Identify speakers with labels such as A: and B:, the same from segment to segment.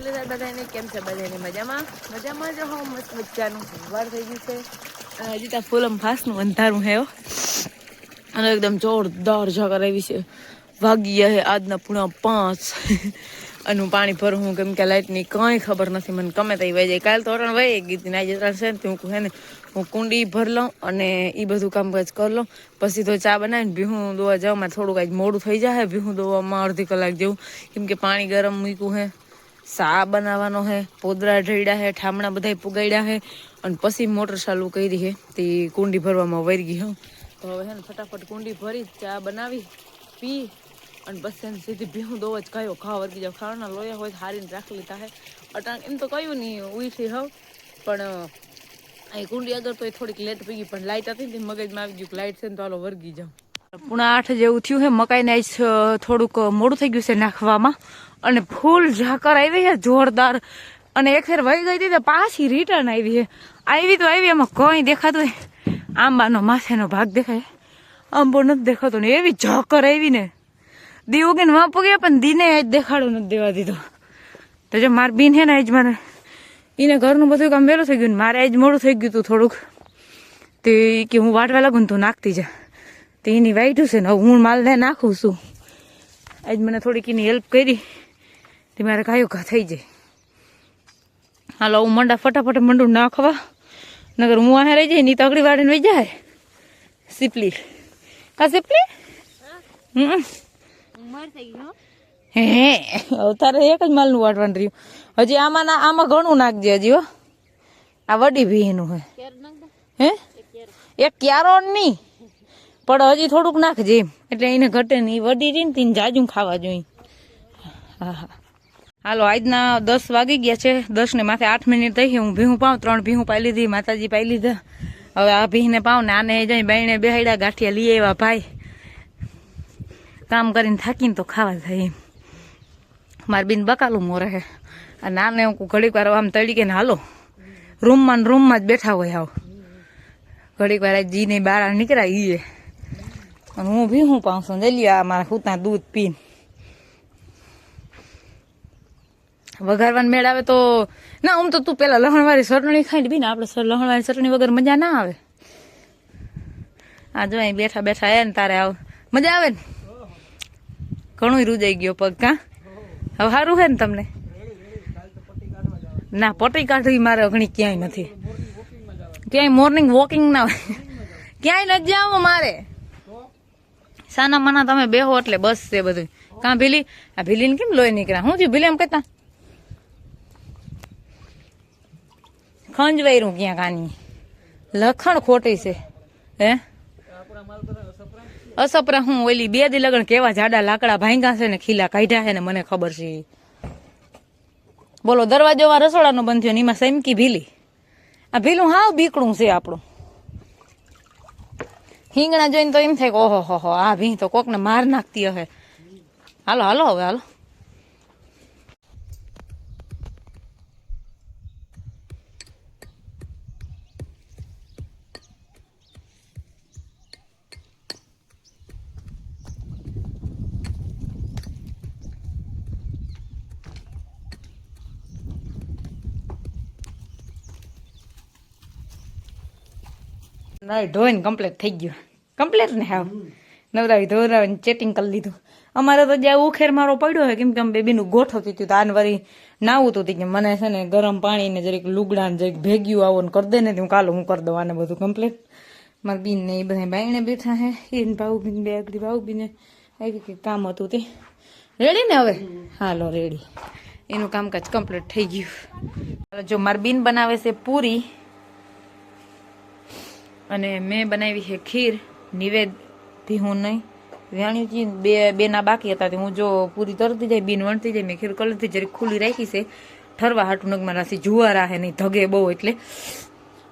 A: મુરલીધર બધાને, કેમ છે બધાને? મજામાં? મજામાં જો હું મસ્ત મજાનું વાર થઈ ગયું છે. અને હજી ત્યાં ફૂલમ ફાસનું અંધારું હે હો. અને એકદમ જોરદાર જગર આવી છે. વાગ્યા હે આજના પૂણા પાંચ. અને હું પાણી ભરું કેમ કે લાઇટની કંઈ ખબર નથી મને. ગમે તે વહી જાય. કાલ તો અરણ વહી ગીત આજે ત્રણ છે ને હું હે ને હું કુંડી ભર લઉં અને એ બધું કામકાજ કરી લઉં. પછી તો ચા બનાવીને ભીહું દોવા જાઉં મારે થોડુંક આજ મોડું થઈ જાય ભીહું દોવામાં અડધી કલાક જેવું. કેમ કે પાણી ગરમ મૂક્યું હે સા બનાવવાનો હે, પોદરા ઢળ્યા હે, ઠામણા બધા પુગાડ્યા હે, અને પછી મોટર ચાલુ કરી હે, તે કુંડી ભરવામાં વરી ગઈ હું. તો હવે હે ને ફટાફટ કુંડી ભરી, ચા બનાવી, પી, અને બસ એને સીધી ભીહું દો જ કયો ખાવા વર્ગી જાવ ખાવાના લોયા હોય હારીને રાખી લીધા હે. અટાણ એમ તો કયું નહીં ઉઈથી હવ પણ અહીં કુંડી આગળ તો થોડીક લેટ પી ગઈ, પણ લાઇટ હતી ને, મગજમાં આવી ગયું લાઇટ છે ને તો હાલો વર્ગી જાવ પૂણા આઠ જેવું થયું છે મકાઈને થોડુંક મોડું થઈ ગયું છે નાખવામાં. અને ફૂલ ઝાકર આવી છે જોરદાર. અને એક ફેર વહી ગઈ હતી પાછી રિટર્ન આવી છે આવી તો આવી, એમાં કંઈ દેખાતું આંબાનો માથેનો ભાગ દેખાય. આંબો નથી દેખાતો ને, એવી ઝાકર આવી ને. દી ઉગીને વાં ગયા, પણ દીને આજ દેખાડો નથી દેવા દીધો. તો જો માર બીન છે ને આજ મારે. એને ઘરનું બધું કામ વહેલું થઈ ગયું મારે આજ મોડું થઈ ગયું હતું થોડુંક. તે કે હું વાટવા લાગું ને તું નાખતી જા. તો એની વાઈટું છે ને હવે હું માલને નાખું છું. આજ મને થોડીક એની હેલ્પ કરી. તે મારે કાયો ઘા થઈ જાય. હાલો હું મંડા ફટાફટ મંડું નાખવા. નગર હું આ રહી જાય ની તગડી વાળીને વહી જાય. સીપલી. કા સીપલી? હમ. હે તારે એક જ માલનું વાટવાનું રહ્યું. હજી આમાં ના આમાં ઘણું નાખજે હજી હો. આ વડી ભીનું હે. હે? એક ક્યારો નહીં પણ હજી થોડુંક નાખજે. એટલે એને ઘટે નહીં. વડી રહી ને તેને જાજુ ખાવા જોઈએ. હા હા. હાલો, આજના દસ વાગી ગયા છે. દસ ને માથે આઠ મિનિટ થઈ હું ભીહું પાઉં ત્રણ ભીહું પાઈ લીધી, માતાજી પાઈ લીધા. હવે આ ભીહને પાઉં ને આને જઈ બાઈને બેહાડ્યા ગાંઠિયા લઈ આવ્યા ભાઈ. કામ કરીને થાકીને તો ખાવા થાય એમ. મારે બીન બકાલું મોરે અને નાને હું ઘડીક વાર આમ તળી કે હાલો. રૂમમાં ને રૂમમાં જ બેઠા હોય આવ. ઘડીક વાર જી ને બહાર નીકળ્યા ઈએ અને હું ભી હું પાઉં છું જઈ આ મારા ખૂતના દૂધ પીને વઘારવાનું મેળ આવે તો ના આમ તો તું પેલા લહણવાળી ચટણી ખાઈ બી ને આપણે લહણવાળી ચટણી વગર મજા ના આવે આ જો અહીં બેઠા બેઠા એ ને તારે આવ મજા આવે ને ઘણું રૂજાઈ ગયો પગ કા હવે સારું છે ને તમને ના પટી કાઢવી મારે અઘણી ક્યાંય નથી ક્યાંય મોર્નિંગ વોકિંગ ના હોય ક્યાંય નથી જાવ મારે સાના માના તમે બેહો એટલે બસ છે બધું. કાં ભીલી? આ ભીલીને કેમ લોહી નીકળ્યા? હું થયું? ભીલી એમ કહેતા? ખંજવાયરું ક્યાં કાની? લખણ ખોટી છે. હે? અસપરા હું ઓલી બે દી લગણ કેવા જાડા લાકડા ભાંગા છે ને ખીલા કાઢ્યા છે ને મને ખબર છે. બોલો, દરવાજો રસોડાનો બંધ થયો ને એમાં સેમકી ભીલી. આ ભીલું હાવ બીકડું છે આપણું. હિંગણા જોઈને તો એમ થાય કે ઓહો હો આ ભીં તો કોકને માર નાખતી હશે હાલો હાલો હવે હાલો નાઈ ધોઈને કમ્પ્લીટ થઈ ગયું. કમ્પ્લીટ ને હાવ. નવરાવી ધોરાવીને ચેટિંગ કરી લીધું. અમારે તો જ્યાં ઉખેર મારો પડ્યો હોય, કેમ કે અમે બેબીનું ગોઠવતી હતું, તો વરી નાવું તો કે મને છે ને ગરમ પાણી ને જરીક લુગડા ને જરીક ભેગ્યું આવો ને કરી દે ને હું કાલો હું કરી દઉં આને બધું કમ્પ્લીટ મારા બીન ને એ બધા બાઈને બેઠા હે એને ભાવ બીન બે આગળ ભાવ બીને આવી કંઈક કામ હતું તે. રેડી ને હવે? હાલો રેડી એનું કામકાજ કમ્પ્લીટ થઈ ગયું. જો મારી બીન બનાવે છે પૂરી અને મેં બનાવી છે ખીર નિવેદથી હું નહીં. વ્યાણીજી બે, બેના બાકી હતા હું જો પૂરી તરતી જાય, બીન વણતી જાય, મેં ખીર કલરથી જરી ખુલ્લી રાખી છે. ઠરવા હાટું નગમાં રાસી જુવાર આહે નહીં, ધગે બહુ એટલે.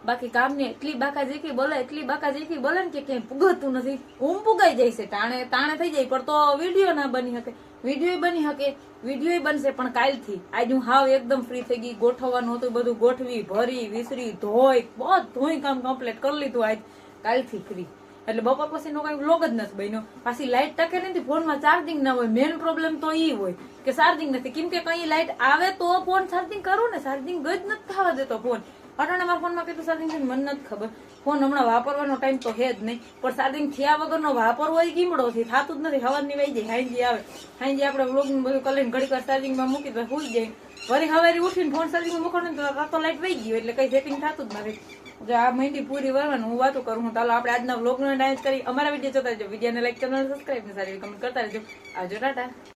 A: બાકી કામની એટલી બાકા જેખી બોલે, એટલી બાકા જેખી બોલે ને કે ક્યાંય પુગતું નથી. ઊંઘ પુગાઈ જાય છે તાણે તાણે થઈ જાય, પણ તો વીડિયો ના બની શકે. વીડિયો બની શકે, વીડિયો બનશે પણ કાલથી. આજ હું હાવ એકદમ ફ્રી થઈ ગઈ, ગોઠવવાનું હતું બધું, ગોઠવી, ભરી, વિસરી, ધોઈ, બધું કામ કમ્પ્લીટ કરી લીધું આજ. કાલથી ફ્રી એટલે બપોર પછી નો કઈ વ્લોગ જ નથી બન્યો. પાછી લાઈટ ટકે નથી, ફોનમાં ચાર્જિંગ ના હોય. મેન પ્રોબ્લેમ તો એ હોય કે ચાર્જિંગ નથી. કેમ કે કઈ લાઈટ આવે તો ફોન ચાર્જિંગ કરું ને ચાર્જિંગ જ નથી થવા દેતો ફોન અટાણે મારા ફોનમાં કેટલું ચાર્જિંગ છે મને નથી ખબર. ફોન હમણાં વાપરવાનો ટાઈમ તો હે જ નહીં. પણ ચાર્જિંગ થયા વગરનો વાપરવો એ કીમડો છે. થતું જ નથી. હવાની વહી જાય હાઈજી આવે. હાઈજી આપણે વ્લોગ બધું કરીને ઘડીક ચાર્જિંગમાં મૂકી તો હોઈ જાય. વળી હવારી ઉઠીને ફોન ચાર્જિંગમાં મૂકવાનું તો રાતો લાઈટ વહી ગયું એટલે કઈ સેટિંગ થતું જ નથી. જો આ મહિની પૂરી વરવાનું હું વાતો કરું હું ચાલો આપણે આજના વ્લોગ નો ડાન્સ કરી. અમારા વીડિયો જોતા રહેજો. વિડીયોને લાઈક ચેનલ સબસ્ક્રાઈબ ને સારી કમેન્ટ કરતા રહેજો. આવજો, ટાટા.